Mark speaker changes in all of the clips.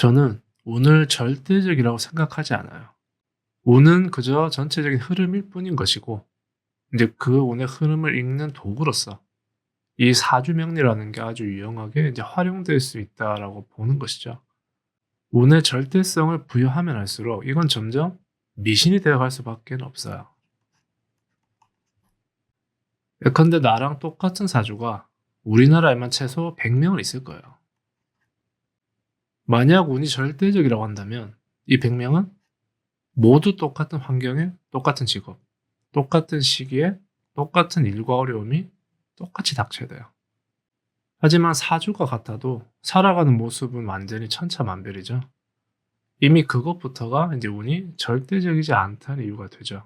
Speaker 1: 저는 운을 절대적이라고 생각하지 않아요. 운은 그저 전체적인 흐름일 뿐인 것이고, 이제 그 운의 흐름을 읽는 도구로서 이 사주명리라는 게 아주 유용하게 이제 활용될 수 있다라고 보는 것이죠. 운의 절대성을 부여하면 할수록 이건 점점 미신이 되어갈 수밖에 없어요. 예컨대 나랑 똑같은 사주가 우리나라에만 최소 100명은 있을 거예요. 만약 운이 절대적이라고 한다면 이 100명은 모두 똑같은 환경에 똑같은 직업, 똑같은 시기에 똑같은 일과 어려움이 똑같이 닥쳐야 돼요. 하지만 사주가 같아도 살아가는 모습은 완전히 천차만별이죠. 이미 그것부터가 이제 운이 절대적이지 않다는 이유가 되죠.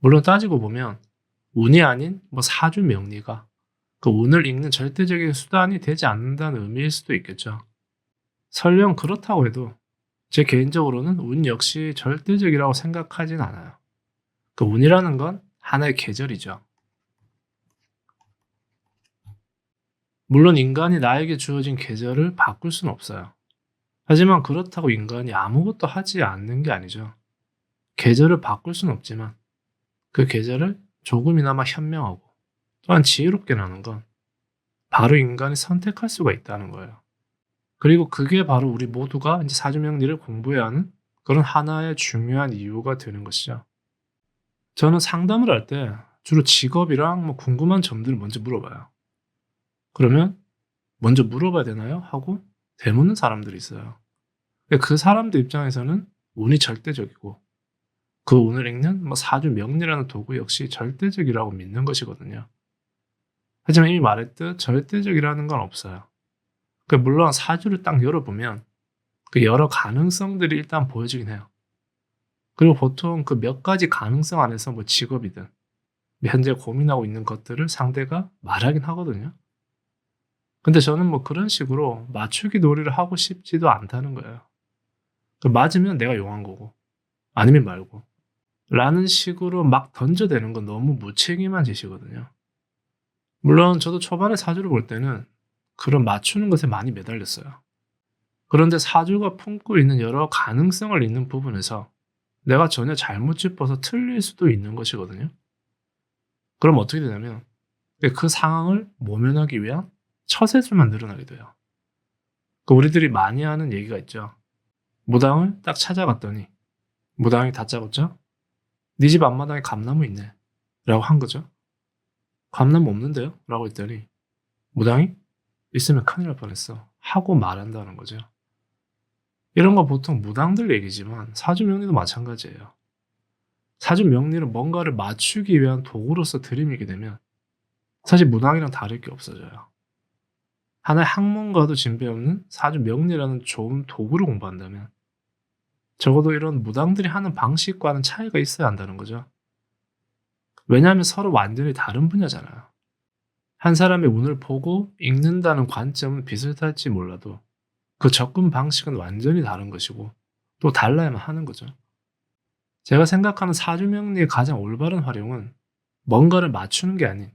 Speaker 1: 물론 따지고 보면 운이 아닌 뭐 사주 명리가 그 운을 읽는 절대적인 수단이 되지 않는다는 의미일 수도 있겠죠. 설령 그렇다고 해도 제 개인적으로는 운 역시 절대적이라고 생각하진 않아요. 그 운이라는 건 하나의 계절이죠. 물론 인간이 나에게 주어진 계절을 바꿀 수는 없어요. 하지만 그렇다고 인간이 아무것도 하지 않는 게 아니죠. 계절을 바꿀 수는 없지만 그 계절을 조금이나마 현명하고 또한 지혜롭게 나는 건 바로 인간이 선택할 수가 있다는 거예요. 그리고 그게 바로 우리 모두가 이제 사주명리를 공부해야 하는 그런 하나의 중요한 이유가 되는 것이죠. 저는 상담을 할 때 주로 직업이랑 뭐 궁금한 점들을 먼저 물어봐요. 그러면 먼저 물어봐야 되나요? 하고 되묻는 사람들이 있어요. 그 사람들 입장에서는 운이 절대적이고 그 운을 읽는 뭐 사주 명리라는 도구 역시 절대적이라고 믿는 것이거든요. 하지만 이미 말했듯 절대적이라는 건 없어요. 그 물론 사주를 딱 열어보면 그 여러 가능성들이 일단 보여지긴 해요. 그리고 보통 그 몇 가지 가능성 안에서 뭐 직업이든 현재 고민하고 있는 것들을 상대가 말하긴 하거든요. 근데 저는 뭐 그런 식으로 맞추기 놀이를 하고 싶지도 않다는 거예요. 그 맞으면 내가 용한 거고, 아니면 말고. 라는 식으로 막 던져대는 건 너무 무책임한 짓이거든요. 물론 저도 초반에 사주를 볼 때는 그런 맞추는 것에 많이 매달렸어요. 그런데 사주가 품고 있는 여러 가능성을 있는 부분에서 내가 전혀 잘못 짚어서 틀릴 수도 있는 것이거든요. 그럼 어떻게 되냐면 그 상황을 모면하기 위한 처세술만 늘어나게 돼요. 그 우리들이 많이 하는 얘기가 있죠. 무당을 딱 찾아갔더니 무당이 다짜고짜 네 집 앞마당에 감나무 있네 라고 한 거죠. 감나무 없는데요? 라고 했더니 무당이 있으면 큰일 날 뻔했어 하고 말한다는 거죠. 이런 거 보통 무당들 얘기지만 사주 명리도 마찬가지예요. 사주 명리는 뭔가를 맞추기 위한 도구로서 들이밀게 되면 사실 무당이랑 다를 게 없어져요. 하나의 학문과도 진배 없는 사주 명리라는 좋은 도구를 공부한다면 적어도 이런 무당들이 하는 방식과는 차이가 있어야 한다는 거죠. 왜냐하면 서로 완전히 다른 분야잖아요. 한 사람의 운을 보고 읽는다는 관점은 비슷할지 몰라도 그 접근 방식은 완전히 다른 것이고 또 달라야만 하는 거죠. 제가 생각하는 사주명리의 가장 올바른 활용은 뭔가를 맞추는 게 아닌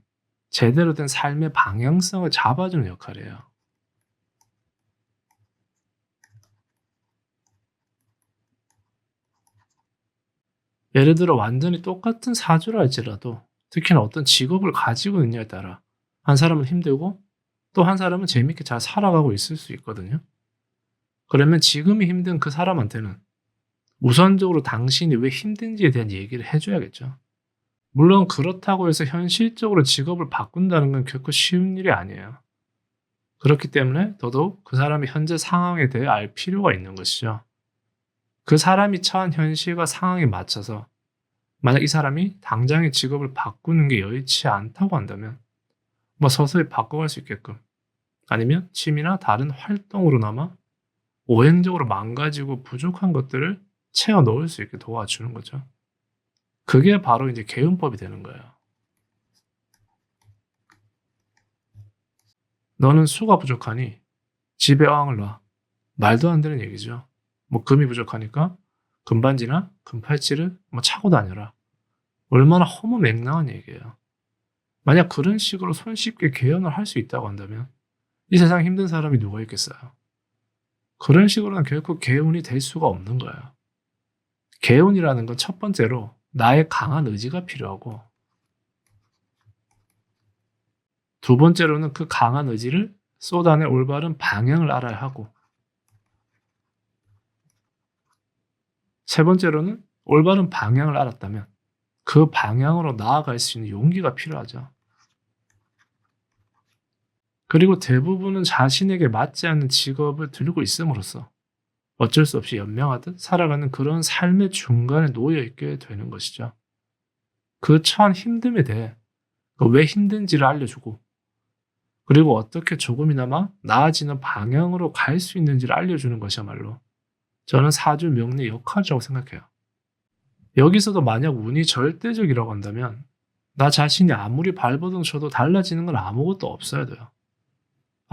Speaker 1: 제대로 된 삶의 방향성을 잡아주는 역할이에요. 예를 들어 완전히 똑같은 사주라 할지라도 특히나 어떤 직업을 가지고 있느냐에 따라 한 사람은 힘들고 또 한 사람은 재밌게 잘 살아가고 있을 수 있거든요. 그러면 지금이 힘든 그 사람한테는 우선적으로 당신이 왜 힘든지에 대한 얘기를 해줘야겠죠. 물론 그렇다고 해서 현실적으로 직업을 바꾼다는 건 결코 쉬운 일이 아니에요. 그렇기 때문에 더더욱 그 사람의 현재 상황에 대해 알 필요가 있는 것이죠. 그 사람이 처한 현실과 상황에 맞춰서 만약 이 사람이 당장의 직업을 바꾸는 게 여의치 않다고 한다면 뭐 서서히 바꿔갈 수 있게끔 아니면 취미나 다른 활동으로나마 오행적으로 망가지고 부족한 것들을 채워 넣을 수 있게 도와주는 거죠. 그게 바로 이제 개운법이 되는 거예요. 너는 수가 부족하니 집에 어항을 놔. 말도 안 되는 얘기죠. 뭐 금이 부족하니까 금반지나 금팔찌를 뭐 차고 다녀라. 얼마나 허무맹랑한 얘기예요. 만약 그런 식으로 손쉽게 개연을 할 수 있다고 한다면 이 세상 힘든 사람이 누가 있겠어요? 그런 식으로는 결코 개운이 될 수가 없는 거예요. 개운이라는 건 첫 번째로 나의 강한 의지가 필요하고 두 번째로는 그 강한 의지를 쏟아낼 올바른 방향을 알아야 하고 세 번째로는 올바른 방향을 알았다면 그 방향으로 나아갈 수 있는 용기가 필요하죠. 그리고 대부분은 자신에게 맞지 않는 직업을 들고 있음으로써 어쩔 수 없이 연명하듯 살아가는 그런 삶의 중간에 놓여 있게 되는 것이죠. 그 처한 힘듦에 대해 왜 힘든지를 알려주고 그리고 어떻게 조금이나마 나아지는 방향으로 갈 수 있는지를 알려주는 것이야말로 저는 사주 명리의 역할이라고 생각해요. 여기서도 만약 운이 절대적이라고 한다면 나 자신이 아무리 발버둥 쳐도 달라지는 건 아무것도 없어야 돼요.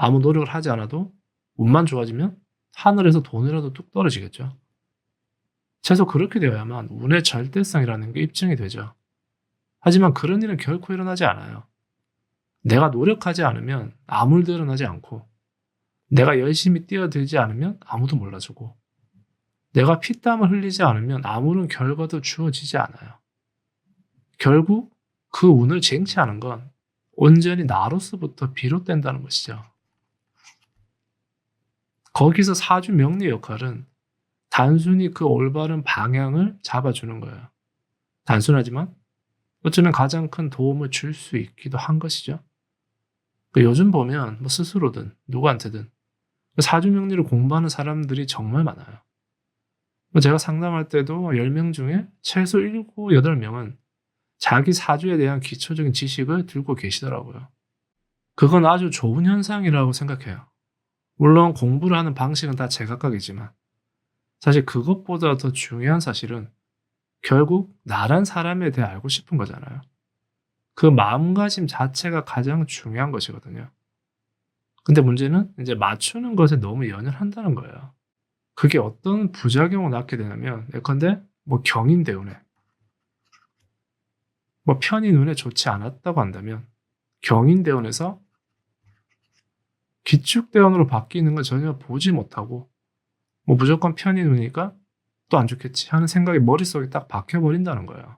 Speaker 1: 아무 노력을 하지 않아도 운만 좋아지면 하늘에서 돈이라도 뚝 떨어지겠죠. 최소 그렇게 되어야만 운의 절대성이라는 게 입증이 되죠. 하지만 그런 일은 결코 일어나지 않아요. 내가 노력하지 않으면 아무 일도 일어나지 않고 내가 열심히 뛰어들지 않으면 아무도 몰라주고 내가 피땀을 흘리지 않으면 아무런 결과도 주어지지 않아요. 결국 그 운을 쟁취하는 건 온전히 나로서부터 비롯된다는 것이죠. 거기서 사주 명리의 역할은 단순히 그 올바른 방향을 잡아주는 거예요. 단순하지만 어쩌면 가장 큰 도움을 줄 수 있기도 한 것이죠. 그 요즘 보면 뭐 스스로든 누구한테든 그 사주 명리를 공부하는 사람들이 정말 많아요. 뭐 제가 상담할 때도 10명 중에 최소 7, 8명은 자기 사주에 대한 기초적인 지식을 들고 계시더라고요. 그건 아주 좋은 현상이라고 생각해요. 물론 공부를 하는 방식은 다 제각각이지만 사실 그것보다 더 중요한 사실은 결국 나란 사람에 대해 알고 싶은 거잖아요. 그 마음가짐 자체가 가장 중요한 것이거든요. 근데 문제는 이제 맞추는 것에 너무 연연한다는 거예요. 그게 어떤 부작용을 낳게 되냐면 예컨대 뭐 경인 대운에 뭐 편이 눈에 좋지 않았다고 한다면 경인 대운에서 기축 대원으로 바뀌는 걸 전혀 보지 못하고 뭐 무조건 편이 눈이니까 또 안 좋겠지 하는 생각이 머릿속에 딱 박혀버린다는 거예요.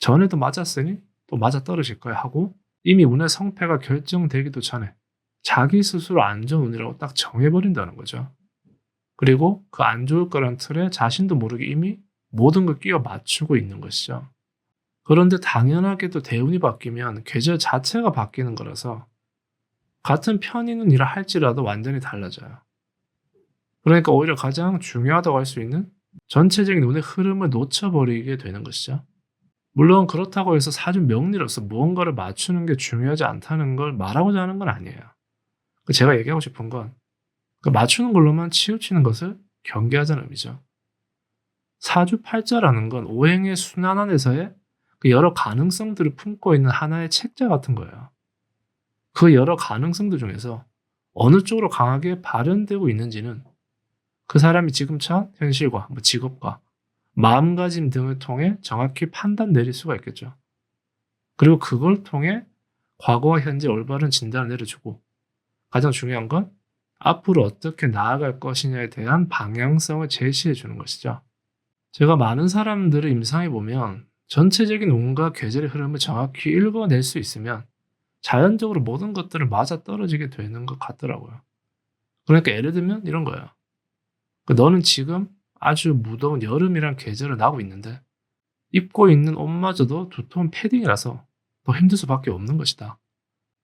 Speaker 1: 전에도 맞았으니 또 맞아 떨어질 거야 하고 이미 운의 성패가 결정되기도 전에 자기 스스로 안 좋은 운이라고 딱 정해버린다는 거죠. 그리고 그 안 좋을 거란 틀에 자신도 모르게 이미 모든 걸 끼워 맞추고 있는 것이죠. 그런데 당연하게도 대운이 바뀌면 계절 자체가 바뀌는 거라서 같은 편의는 이라 할지라도 완전히 달라져요. 그러니까 오히려 가장 중요하다고 할 수 있는 전체적인 운의 흐름을 놓쳐버리게 되는 것이죠. 물론 그렇다고 해서 사주 명리로서 무언가를 맞추는 게 중요하지 않다는 걸 말하고자 하는 건 아니에요. 제가 얘기하고 싶은 건그 맞추는 걸로만 치우치는 것을 경계하자는 의미죠. 사주 팔자라는 건 오행의 순환 안에서의 그 여러 가능성들을 품고 있는 하나의 책자 같은 거예요. 그 여러 가능성들 중에서 어느 쪽으로 강하게 발현되고 있는지는 그 사람이 지금 처한 현실과 뭐 직업과 마음가짐 등을 통해 정확히 판단 내릴 수가 있겠죠. 그리고 그걸 통해 과거와 현재 올바른 진단을 내려주고 가장 중요한 건 앞으로 어떻게 나아갈 것이냐에 대한 방향성을 제시해 주는 것이죠. 제가 많은 사람들을 임상해 보면 전체적인 운과 계절의 흐름을 정확히 읽어낼 수 있으면 자연적으로 모든 것들을 맞아 떨어지게 되는 것 같더라고요. 그러니까 예를 들면 이런 거예요. 그 너는 지금 아주 무더운 여름이란 계절을 나고 있는데 입고 있는 옷마저도 두터운 패딩이라서 더 힘들 수밖에 없는 것이다.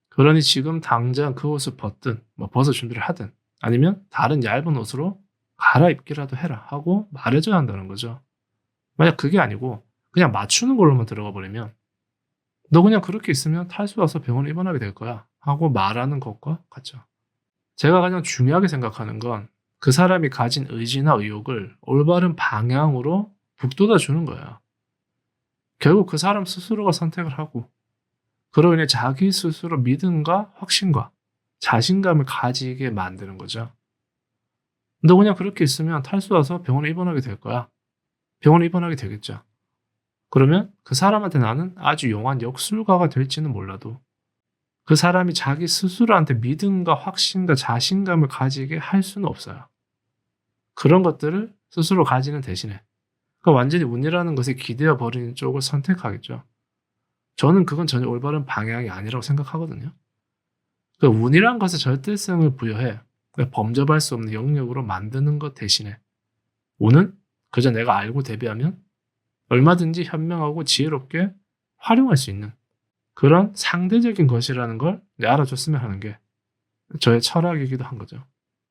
Speaker 1: 그러니 지금 당장 그 옷을 벗든 뭐 벗어 준비를 하든 아니면 다른 얇은 옷으로 갈아입기라도 해라 하고 말해줘야 한다는 거죠. 만약 그게 아니고 그냥 맞추는 걸로만 들어가 버리면 너 그냥 그렇게 있으면 탈수 와서 병원에 입원하게 될 거야. 하고 말하는 것과 같죠. 제가 가장 중요하게 생각하는 건 그 사람이 가진 의지나 의욕을 올바른 방향으로 북돋아 주는 거예요. 결국 그 사람 스스로가 선택을 하고 그로 인해 자기 스스로 믿음과 확신과 자신감을 가지게 만드는 거죠. 너 그냥 그렇게 있으면 탈수 와서 병원에 입원하게 될 거야. 병원에 입원하게 되겠죠. 그러면 그 사람한테 나는 아주 용한 역술가가 될지는 몰라도 그 사람이 자기 스스로한테 믿음과 확신과 자신감을 가지게 할 수는 없어요. 그런 것들을 스스로 가지는 대신에 그 완전히 운이라는 것에 기대어 버리는 쪽을 선택하겠죠. 저는 그건 전혀 올바른 방향이 아니라고 생각하거든요. 그 운이란 것에 절대성을 부여해 범접할 수 없는 영역으로 만드는 것 대신에 운은 그저 내가 알고 대비하면 얼마든지 현명하고 지혜롭게 활용할 수 있는 그런 상대적인 것이라는 걸 알아줬으면 하는 게 저의 철학이기도 한 거죠.